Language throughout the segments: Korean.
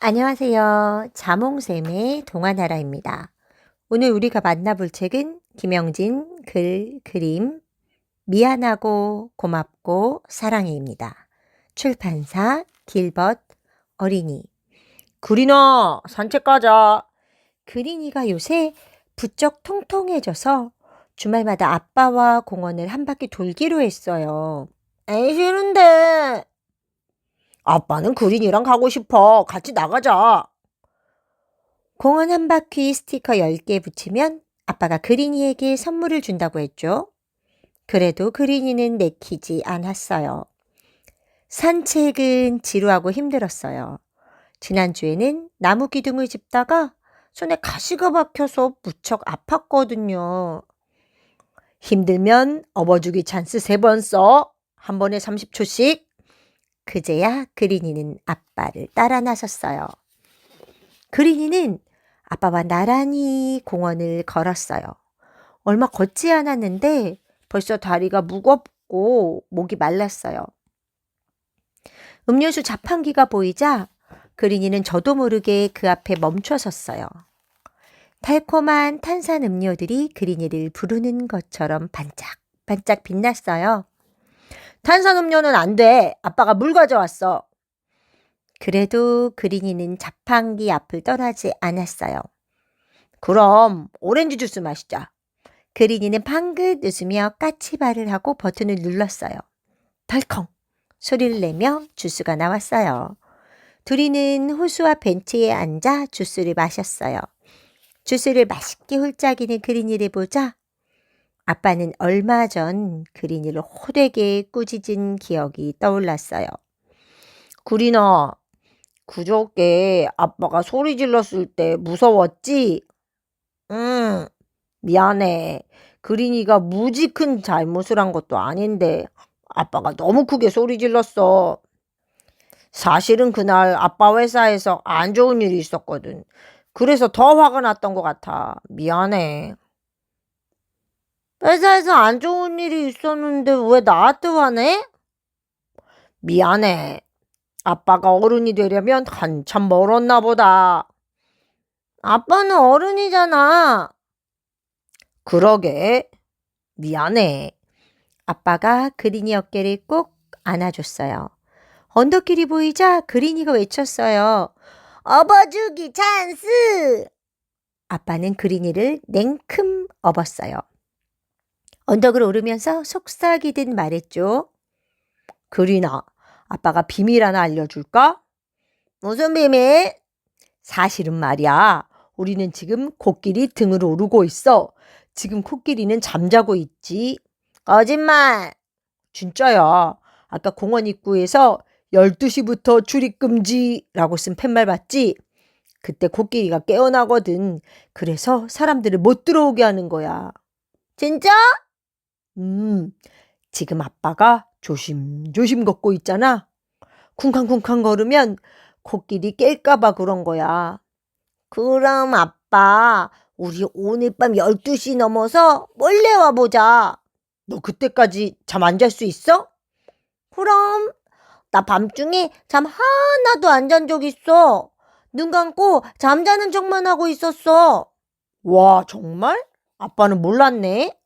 안녕하세요. 자몽샘의 동화나라입니다. 오늘 우리가 만나볼 책은 김영진 글 그림 미안하고 고맙고 사랑해입니다. 출판사 길벗 어린이 그린아 산책 가자. 그린이가 요새 부쩍 통통해져서 주말마다 아빠와 공원을 한 바퀴 돌기로 했어요. 에이 싫은데 아빠는 그린이랑 가고 싶어. 같이 나가자. 공원 한 바퀴 스티커 10개 붙이면 아빠가 그린이에게 선물을 준다고 했죠. 그래도 그린이는 내키지 않았어요. 산책은 지루하고 힘들었어요. 지난주에는 나무 기둥을 짚다가 손에 가시가 박혀서 무척 아팠거든요. 힘들면 업어주기 찬스 세 번 써. 한 번에 30초씩. 그제야 그린이는 아빠를 따라 나섰어요. 그린이는 아빠와 나란히 공원을 걸었어요. 얼마 걷지 않았는데 벌써 다리가 무겁고 목이 말랐어요. 음료수 자판기가 보이자 그린이는 저도 모르게 그 앞에 멈춰 섰어요. 달콤한 탄산 음료들이 그린이를 부르는 것처럼 반짝반짝 빛났어요. 탄산음료는 안 돼. 아빠가 물 가져왔어. 그래도 그린이는 자판기 앞을 떠나지 않았어요. 그럼 오렌지 주스 마시자. 그린이는 방긋 웃으며 까치발을 하고 버튼을 눌렀어요. 덜컹 소리를 내며 주스가 나왔어요. 둘이는 호수와 벤치에 앉아 주스를 마셨어요. 주스를 맛있게 홀짝이는 그린이를 보자 아빠는 얼마 전 그린이를 호되게 꾸짖은 기억이 떠올랐어요. 구린아, 그저께 아빠가 소리 질렀을 때 무서웠지? 응, 미안해. 그린이가 무지 큰 잘못을 한 것도 아닌데 아빠가 너무 크게 소리 질렀어. 사실은 그날 아빠 회사에서 안 좋은 일이 있었거든. 그래서 더 화가 났던 것 같아. 미안해. 회사에서 안 좋은 일이 있었는데 왜 나한테 화내? 미안해. 아빠가 어른이 되려면 한참 멀었나 보다. 아빠는 어른이잖아. 그러게. 미안해. 아빠가 그린이 어깨를 꼭 안아줬어요. 언덕길이 보이자 그린이가 외쳤어요. 업어주기 찬스! 아빠는 그린이를 냉큼 업었어요. 언덕을 오르면서 속삭이듯 말했죠. 그리나, 아빠가 비밀 하나 알려줄까? 무슨 비밀? 사실은 말이야. 우리는 지금 코끼리 등을 오르고 있어. 지금 코끼리는 잠자고 있지. 거짓말. 진짜야. 아까 공원 입구에서 12시부터 출입금지라고 쓴 팻말 봤지? 그때 코끼리가 깨어나거든. 그래서 사람들을 못 들어오게 하는 거야. 진짜? 음, 지금 아빠가 조심조심 걷고 있잖아. 쿵쾅쿵쾅 걸으면 코끼리 깰까봐 그런 거야. 그럼 아빠, 우리 오늘 밤 12시 넘어서 몰래 와보자. 너 그때까지 잠 안 잘 수 있어? 그럼, 나 밤중에 잠 하나도 안 잔 적 있어. 눈 감고 잠자는 척만 하고 있었어. 와, 정말? 아빠는 몰랐네.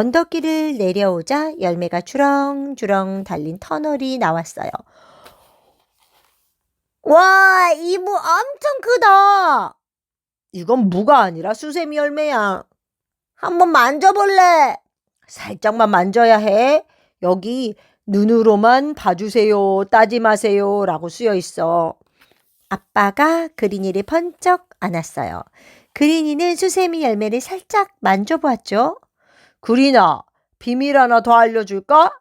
언덕길을 내려오자 열매가 주렁주렁 달린 터널이 나왔어요. 와, 이 무 엄청 크다. 이건 무가 아니라 수세미 열매야. 한번 만져볼래? 살짝만 만져야 해. 여기 눈으로만 봐주세요. 따지 마세요. 라고 쓰여 있어. 아빠가 그린이를 번쩍 안았어요. 그린이는 수세미 열매를 살짝 만져보았죠. 구리나, 비밀 하나 더 알려줄까?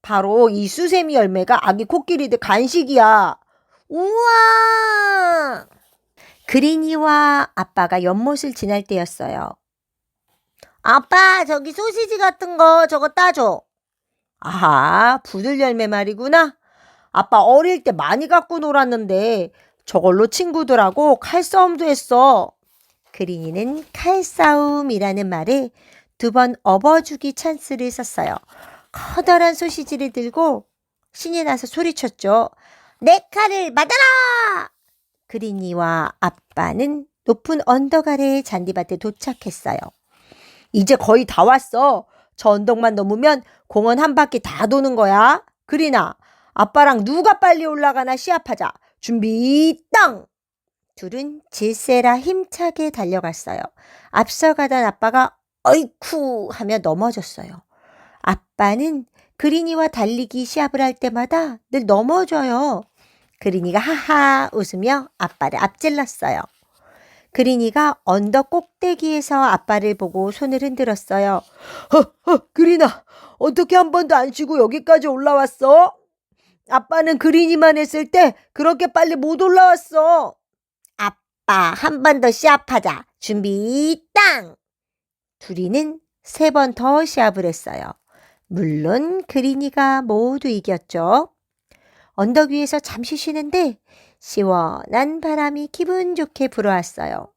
바로 이 수세미 열매가 아기 코끼리들 간식이야. 우와! 그린이와 아빠가 연못을 지날 때였어요. 아빠, 저기 소시지 같은 거 저거 따줘. 아하, 부들 열매 말이구나. 아빠 어릴 때 많이 갖고 놀았는데 저걸로 친구들하고 칼싸움도 했어. 그린이는 칼싸움이라는 말에 두 번 업어주기 찬스를 썼어요. 커다란 소시지를 들고 신이 나서 소리쳤죠. 내 칼을 맞아라! 그린이와 아빠는 높은 언덕 아래 잔디밭에 도착했어요. 이제 거의 다 왔어. 저 언덕만 넘으면 공원 한 바퀴 다 도는 거야. 그리나, 아빠랑 누가 빨리 올라가나 시합하자. 준비, 땅! 둘은 질세라 힘차게 달려갔어요. 앞서가던 아빠가 어이쿠 하며 넘어졌어요. 아빠는 그린이와 달리기 시합을 할 때마다 늘 넘어져요. 그린이가 하하 웃으며 아빠를 앞질렀어요. 그린이가 언덕 꼭대기에서 아빠를 보고 손을 흔들었어요. 허 허 그린아 어떻게 한 번도 안 쉬고 여기까지 올라왔어? 아빠는 그린이만 했을 때 그렇게 빨리 못 올라왔어. 아빠 한 번 더 시합하자. 준비 땅. 둘이는 세 번 더 시합을 했어요. 물론 그린이가 모두 이겼죠. 언덕 위에서 잠시 쉬는데 시원한 바람이 기분 좋게 불어왔어요.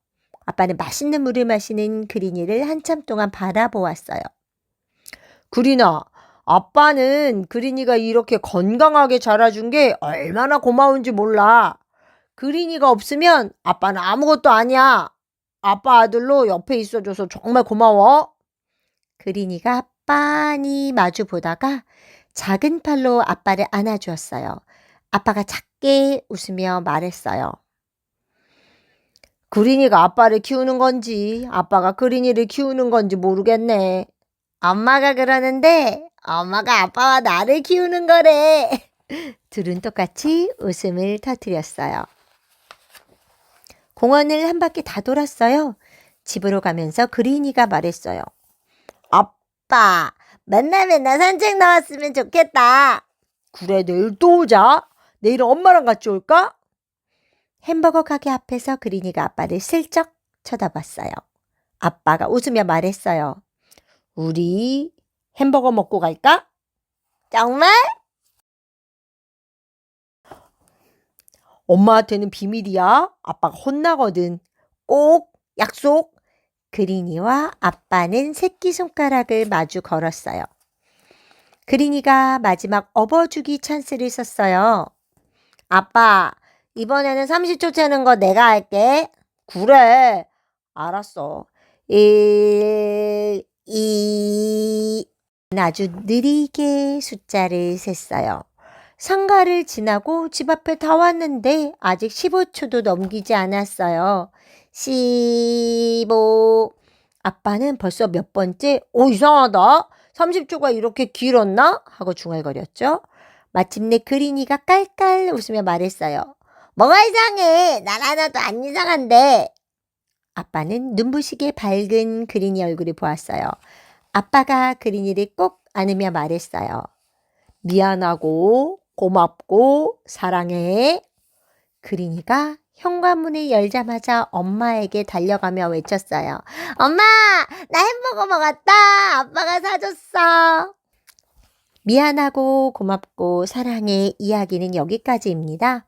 아빠는 맛있는 물을 마시는 그린이를 한참 동안 바라보았어요. 그린아, 아빠는 그린이가 이렇게 건강하게 자라준 게 얼마나 고마운지 몰라. 그린이가 없으면 아빠는 아무것도 아니야. 아빠 아들로 옆에 있어줘서 정말 고마워. 그린이가 빤히 마주 보다가 작은 팔로 아빠를 안아주었어요. 아빠가 작게 웃으며 말했어요. 그린이가 아빠를 키우는 건지 아빠가 그린이를 키우는 건지 모르겠네. 엄마가 그러는데 엄마가 아빠와 나를 키우는 거래. 둘은 똑같이 웃음을 터뜨렸어요. 공원을 한 바퀴 다 돌았어요. 집으로 가면서 그린이가 말했어요. 아빠, 맨날 맨날 산책 나왔으면 좋겠다. 그래, 내일 또 오자. 내일은 엄마랑 같이 올까? 햄버거 가게 앞에서 그린이가 아빠를 슬쩍 쳐다봤어요. 아빠가 웃으며 말했어요. 우리 햄버거 먹고 갈까? 정말? 엄마한테는 비밀이야. 아빠가 혼나거든. 꼭 약속. 그린이와 아빠는 새끼손가락을 마주 걸었어요. 그린이가 마지막 업어주기 찬스를 썼어요. 아빠, 이번에는 30초 채는 거 내가 할게. 그래. 알았어. 1, 2. 아주 느리게 숫자를 셌어요. 상가를 지나고 집 앞에 다 왔는데 아직 15초도 넘기지 않았어요. 15. 아빠는 벌써 몇 번째, 오, 이상하다. 30초가 이렇게 길었나? 하고 중얼거렸죠. 마침내 그린이가 깔깔 웃으며 말했어요. 뭐가 이상해? 난 하나도 안 이상한데. 아빠는 눈부시게 밝은 그린이 얼굴을 보았어요. 아빠가 그린이를 꼭 안으며 말했어요. 미안하고 고맙고 사랑해. 그린이가 현관문을 열자마자 엄마에게 달려가며 외쳤어요. 엄마, 나 햄버거 먹었다. 아빠가 사줬어. 미안하고 고맙고 사랑해 이야기는 여기까지입니다.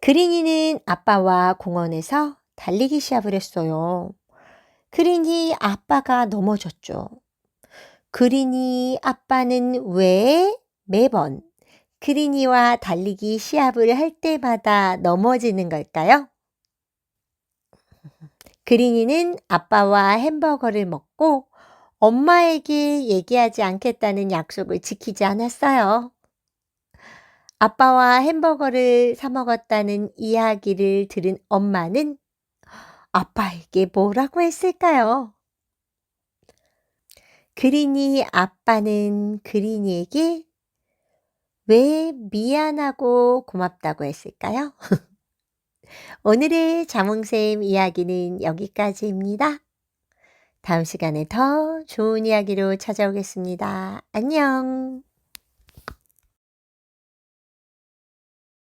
그린이는 아빠와 공원에서 달리기 시합을 했어요. 그린이 아빠가 넘어졌죠. 그린이 아빠는 왜 매번 그린이와 달리기 시합을 할 때마다 넘어지는 걸까요? 그린이는 아빠와 햄버거를 먹고 엄마에게 얘기하지 않겠다는 약속을 지키지 않았어요. 아빠와 햄버거를 사 먹었다는 이야기를 들은 엄마는 아빠에게 뭐라고 했을까요? 그린이 아빠는 그린이에게 왜 미안하고 고맙다고 했을까요? 오늘의 자몽샘 이야기는 여기까지입니다. 다음 시간에 더 좋은 이야기로 찾아오겠습니다. 안녕.